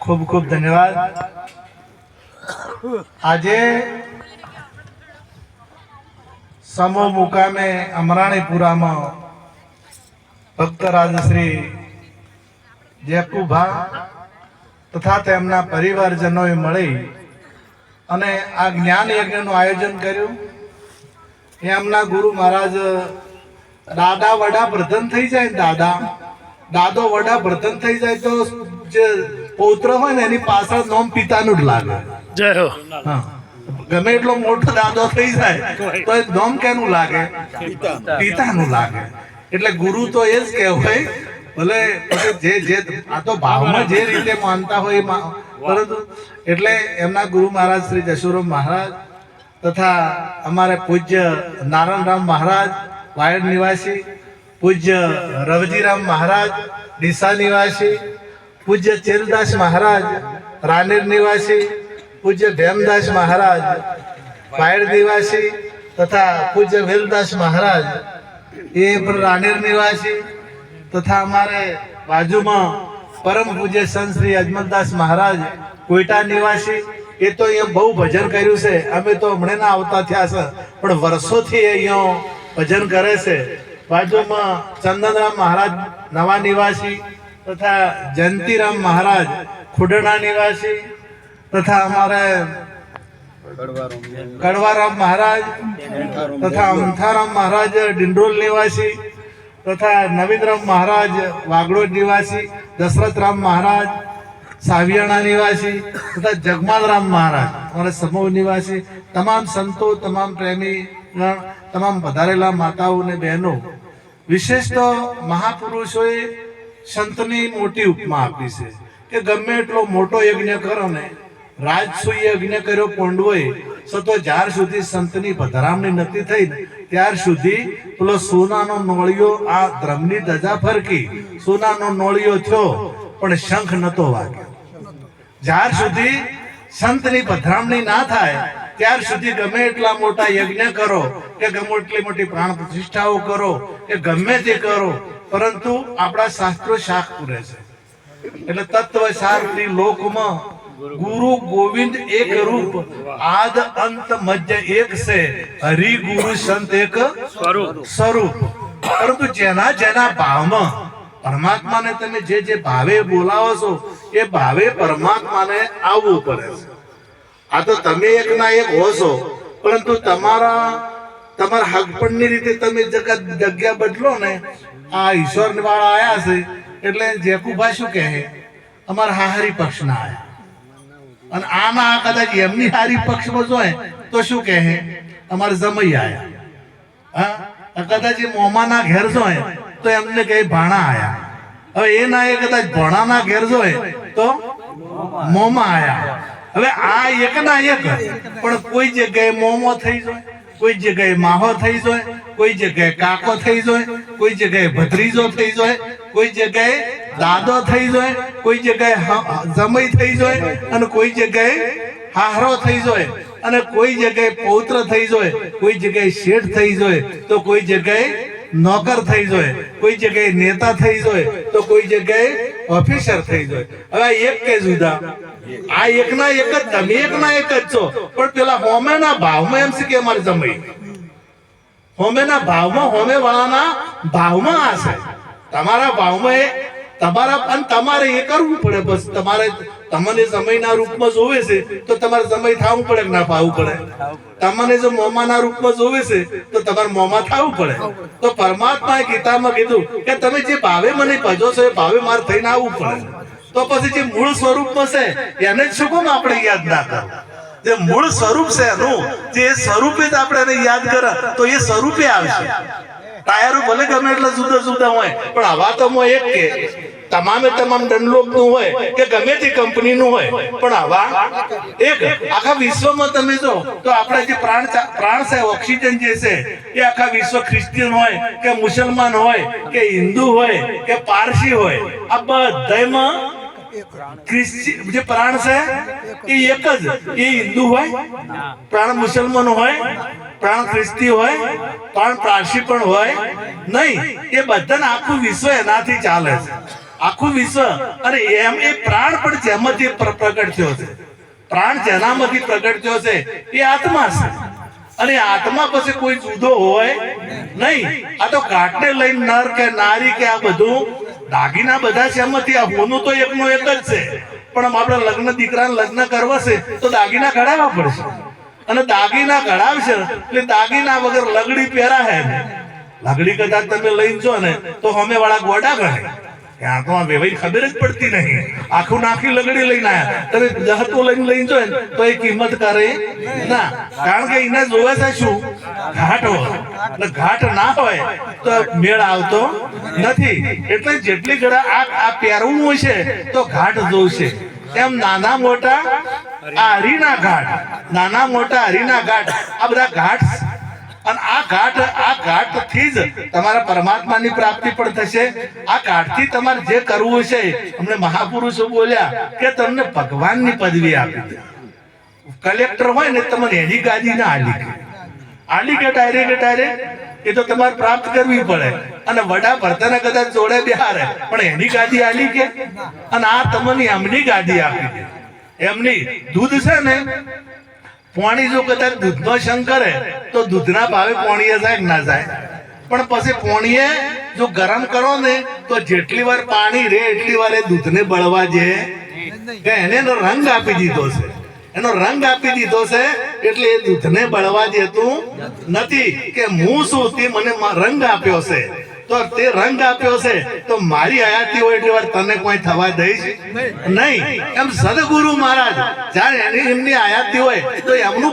ખૂબ ખૂબ ધન્યવાદ. આજે સમો મુકામે અમરાણીપુરામાં ભક્ત રાજશ્રી જેકુભા તથા તેમના પરિવારજનોએ મળી અને આ જ્ઞાન યજ્ઞનું આયોજન કર્યું. એમના ગુરુ મહારાજ દાદા વડા પ્રધન થઈ જાય ને દાદા વડા વડાપ્રધાન થઈ જાય તો જે પૌત્ર હોય ને એની પાછળ નોમ પિતાનું જ લાગે. જય હો. ગમે એટલો મોટો દાદો થઈ જાય તો નોમ કેનું લાગે? પિતાનું. લાગે. એટલે ગુરુ તો એ જ કહેવાય ભલે જે જે આ તો ભાવમાં જે રીતે માનતા હોય એ પરંતુ એટલે એમના ગુરુ મહારાજ શ્રી જશોરામ મહારાજ તથા અમારે પૂજ્ય નારાયણ રામ મહારાજ વાયડ નિવાસી પૂજ્ય રવજીરામ મહારાજ, ડીસા નિવાસી, પૂજ્ય ચેરદાસ મહારાજ, રાનેર નિવાસી, પૂજ્ય ભેમદાસ મહારાજ પાયડ નિવાસી તથા પૂજ્ય વેલદાસ મહારાજ. એ પણ રાનેર નિવાસી તથા અમારે બાજુમાં પરમ પૂજ્ય સંત શ્રી અજમલદાસ મહારાજ કોઈટા નિવાસી. એ તો અહીંયા બહુ ભજન કર્યું છે. અમે તો હમણાં ના આવતા થયા છે, પણ વર્ષોથી અહીંયા ભજન કરે છે. બાજુમાં ચંદનરામ મહારાજ, નવા નિવાસી તથા જયંતિરામ મહારાજ ખુડણા નિવાસી તથા અમારે કડવારામ મહારાજ તથા અમથારામ મહારાજ, ડિંડોલ નિવાસી તથા નવીનરામ મહારાજ, વાગડોદ નિવાસી, દશરથરામ મહારાજ, સાવિયાણા નિવાસી તથા જગમાલરામ મહારાજ. અમારા સમૂહ નિવાસી, તમામ સંતો, તમામ પ્રેમી તમામ વધારેલા માતાઓ અને બહેનો વિશેષ તો મહાપુરુષોએ સંતની મોટી ઉપમા આપી છે કે ગમે એટલો મોટો યજ્ઞ કરો ને, રાજસૂય યજ્ઞ કર્યો પોંડવોએ સતો જ્યાર સુધી સંતની પધરામણી નથી થઈ ત્યાર સુધી પેલો સોનાનો નોળિયો આ ધ્રમની ધજા ફરકી, સોનાનો નોળિયો થયો, પણ શંખ નતો વાગ્યો. જ્યાર સુધી સંતની પધરામણી ના થાય ત્યાર સુધી ગમે એટલા મોટા યજ્ઞ કરો કે ગમે એટલી મોટી પ્રાણ પ્રતિષ્ઠાઓ કરો કે ગમે તે કરો પરંતુ આપણા શાસ્ત્રો શાખ પૂરે છે. એટલે તત્વ શાસ્ત્રી લોકમાં ગુરુ ગોવિંદ એક રૂપ આદ અંત મધ્ય એક છે હરિ ગુરુ સંત એક સ્વરૂપ. સ્વરૂપ. પરંતુ જેના જેના ભાવમાં પરમાત્માને તમે જે જે ભાવે બોલાવો છો એ ભાવે પરમાત્માને આવવું પડે છે. આ તો તમે એક ના એક હો છો. પરંતુ તમારા તમારા હકપણની રીતે તમે જગત જગ્યા બદલો ને, આ ઈશ્વર વાળા આયા છે, એટલે જેકુભા શું કહે? અમારા હાહારી પક્ષના આયા. અને આમાં કદાચ એમની હારી પક્ષમાં જોઈએ તો શું કહે? અમારે જમઈ આયા. હા? કદાચ એ મોમાના ઘેર જોય તો એમને કહે ભાણા આયા. હવે એ ના એ કદાચ ભણાના ઘેર જોય તો મોમાં આયા. હવે આ એક ના એક પણ કોઈ જગ્યાએ મોમો થઈ જાય કોઈ જગ્યાએ માહો થઈ જાય કોઈ જગ્યાએ કાકો થઈ જાય કોઈ જગ્યાએ ભત્રીજો થઈ જાય કોઈ જગ્યાએ દાદો થઈ જાય કોઈ જગ્યાએ જમઈ થઈ જાય અને કોઈ જગ્યાએ હાહરો થઈ જાય અને કોઈ જગ્યાએ પૌત્ર થઈ જાય કોઈ જગ્યાએ શેઠ થઈ જાય તો કોઈ જગ્યાએ નોકર થઈ જાય, કોઈ જગ્યાએ નેતા થઈ જાય, તો કોઈ જગ્યાએ ઓફિસર થઈ જાય. હવે એક કે જુદા. આ એકના એક જ, તમે એકના એક જ છો. પણ પેલા હોમેના ભાવમાં એમ છે કે અમારે જમાઈ હોમેના ભાવમાં હોમે વાળાના ભાવમાં આ છે. તમારા ભાવમાં તમારા અને તમારે એ કરવું પડે બસ. તમારે તમને સમયના રૂપમાં જોવે છે તો તમારે સમય થવું પડે ના પાવું પડે? તમને જો મોમાના રૂપમાં જોવે છે તો તમારે મોમાં થવું પડે. તો પરમાત્માએ ગીતામાં કીધું કે તમે જે ભાવે મને ભજો છો એ ભાવે મારે થઈને આવવું પડે. તો પછી જે મૂળ સ્વરૂપમાં છે, એને જ શું કોમ આપણે યાદ ના કરો? જે મૂળ સ્વરૂપ છે એનું, જે સ્વરૂપે જ આપણે એને યાદ કરે, તો એ સ્વરૂપે આવશે. ટાયરો ભલે ગમે એટલા જુદા જુદા હોય. પણ હવા તો હું એક કે તમામે તમામ ડનલોપનું હોય કે ગમે તે કંપની નું હોય. પણ હવા એક, આખા વિશ્વમાં તમે જો, તો આપણા જે પ્રાણ પ્રાણ છે ઓક્સિજન જે છે, એ આખા વિશ્વ ખ્રિસ્તીયન હોય કે મુસલમાન હોય કે હિન્દુ હોય કે પારસી હોય, આ બધામાં ક્રિશ્ચિ જે પ્રાણ છે, એ એક જ. એ હિન્દુ હોય, પ્રાણ મુસલમાન હોય, પ્રાણ ખ્રિસ્તી હોય, પ્રાણ પારસી પણ હોય, નહીં, એ બધાને આખું વિશ્વ એનાથી ચાલે છે. આખું વિશ્વ અને એમ એ પ્રાણ પણ જેમાંથી પ્રગટ થયો છે. પ્રાણ જેનામાંથી પ્રગટ થયો છે, એ આત્મા છે. અને આત્મા પછી કોઈ જુદો હોય, નહીં, આ તો કાટને લઈને નર કે નારી કે આ બધું દાગીના બધા છે એમાંથી, આ હોનું તો એકનો એક જ છે. પણ આમ આપણે લગ્ન દીકરાને લગ્ન કરવા છે, તો દાગીના કઢાવવા પડશે. અને દાગીના કઢાવશે, એટલે દાગીના વગર લગડી પહેરા હે લગડી કદાચ તમે લઈને જો ને, તો અમે વાળા ગોડા ગણે ઘાટ હોય. ના હોય, તો મેળ આવતો નથી. એટલે જેટલી ઘડા આ આ પહેરવું છે, તો ઘાટ જોશે. એમ નાના મોટા આ હરીના ઘાટ, નાના મોટા હરીના ઘાટ, આ બધા ઘાટ અને આ ઘાટ આ ઘાટથી જ તમારા પરમાત્માની પ્રાપ્તિ પણ થશે. આ ઘાટથી તમારે જે કરવું છે, અમને મહાપુરુષો બોલ્યા કે તમને ભગવાનની પદવી આપી દે. કલેક્ટર હોય ને તમને એની ગાદી ના આલી આલી કે ડાયરેક્ટ ડાયરેક્ટ એ તો તમારે પ્રાપ્ત કરવી પડે. અને વડા ભરતાને કદાચ જોડે બિહારે, પણ એની ગાદી આલી કે અને આ તમને એમની ગાદી આપી એમની દૂધ છે ને પાણી જો કદાચ દૂધનો સંગ કરે, તો દૂધના ભાવે પોણીએ જાય કે ના જાય? પણ પછી પોણીએ જો ગરમ કરો ને, તો જેટલી વાર પાણી રે, એટલી વાર એ દૂધને બળવા જે એને એનો રંગ આપી દીધો છે. એનો રંગ આપી દીધો છે, એટલે એ દૂધને બળવા દેતું નથી. કે હું શું મને રંગ આપ્યો છે. તો તે રંગ આપ્યો છે તો મારી હયાતી હોય એટલી વાર તને કોઈ થવા દઈશ? નહીં. એમ સદગુરુ મહારાજ જ્યારે એની એમની હયાતી હોય તો એમનું